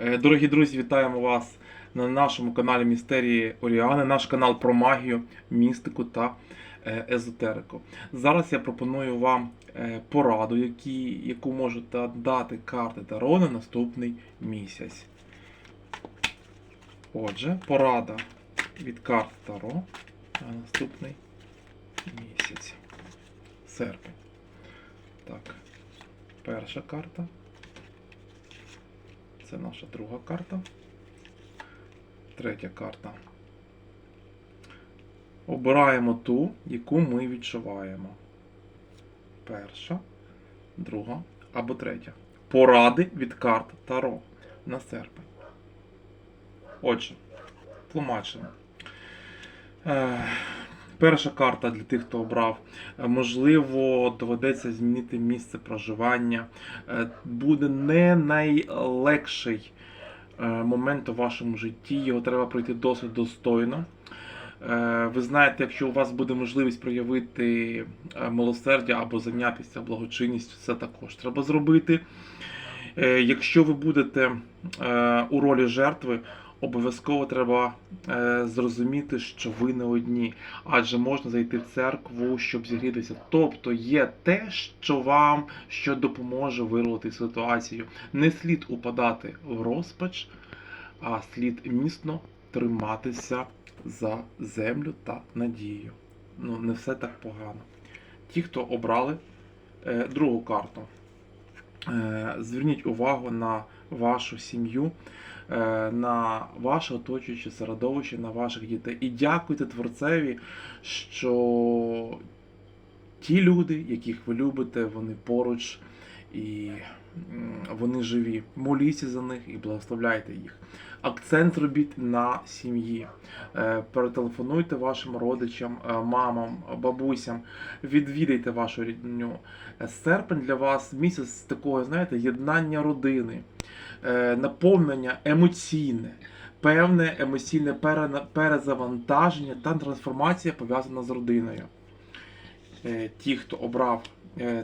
Е, Дорогі друзі, вітаємо вас на нашому каналі Містерії Оріани, наш канал про магію, містику та е, езотерику. Зараз я пропоную вам е, пораду, які, яку можете дати карти Таро на наступний місяць. Отже, порада від карт Таро на наступний місяць. Серпень. Так, перша карта. Це наша друга карта. Третя карта. Обираємо ту, яку ми відчуваємо. Перша, друга або третя. Поради від карт Таро на серпень. Отже, тлумачимо. Перша карта для тих, хто обрав. Е, Можливо, доведеться змінити місце проживання. Е, Буде не найлегший е, момент у вашому житті. Його треба пройти досить достойно. Ви знаєте, якщо у вас буде можливість проявити милосердя або зайнятися благочинністю, це також треба зробити. Якщо ви будете у ролі жертви, обов'язково треба е, зрозуміти, що ви не одні, адже можна зайти в церкву, щоб зігрітися. Тобто є те, що вам що допоможе вирвати ситуацію. Не слід упадати в розпач, а слід міцно триматися за землю та надію. Ну, не все так погано. Ті, хто обрали е, другу карту, зверніть увагу на вашу сім'ю, е, на ваше оточуюче середовище, на ваших дітей. І дякуйте Творцеві, що ті люди, яких ви любите, вони поруч і вони живі. Моліться за них і благословляйте їх. Акцент зробіть на сім'ї. Е, Перетелефонуйте вашим родичам, е, мамам, бабусям, відвідайте вашу рідню. Е, Серпень для вас місяць такого, знаєте, єднання родини, наповнення емоційне, певне емоційне перезавантаження та трансформація пов'язана з родиною. Ті, хто обрав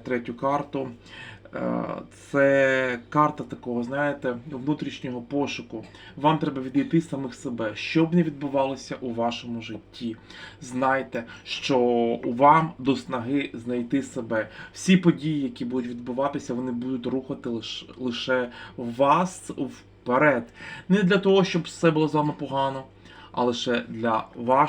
третю карту, це карта такого, знаєте, внутрішнього пошуку. Вам треба відійти самих себе, що б не відбувалося у вашому житті. Знайте, що вам до снаги знайти себе. Всі події, які будуть відбуватися, вони будуть рухати лиш, лише вас вперед. Не для того, щоб все було з вами погано, а лише для вашого.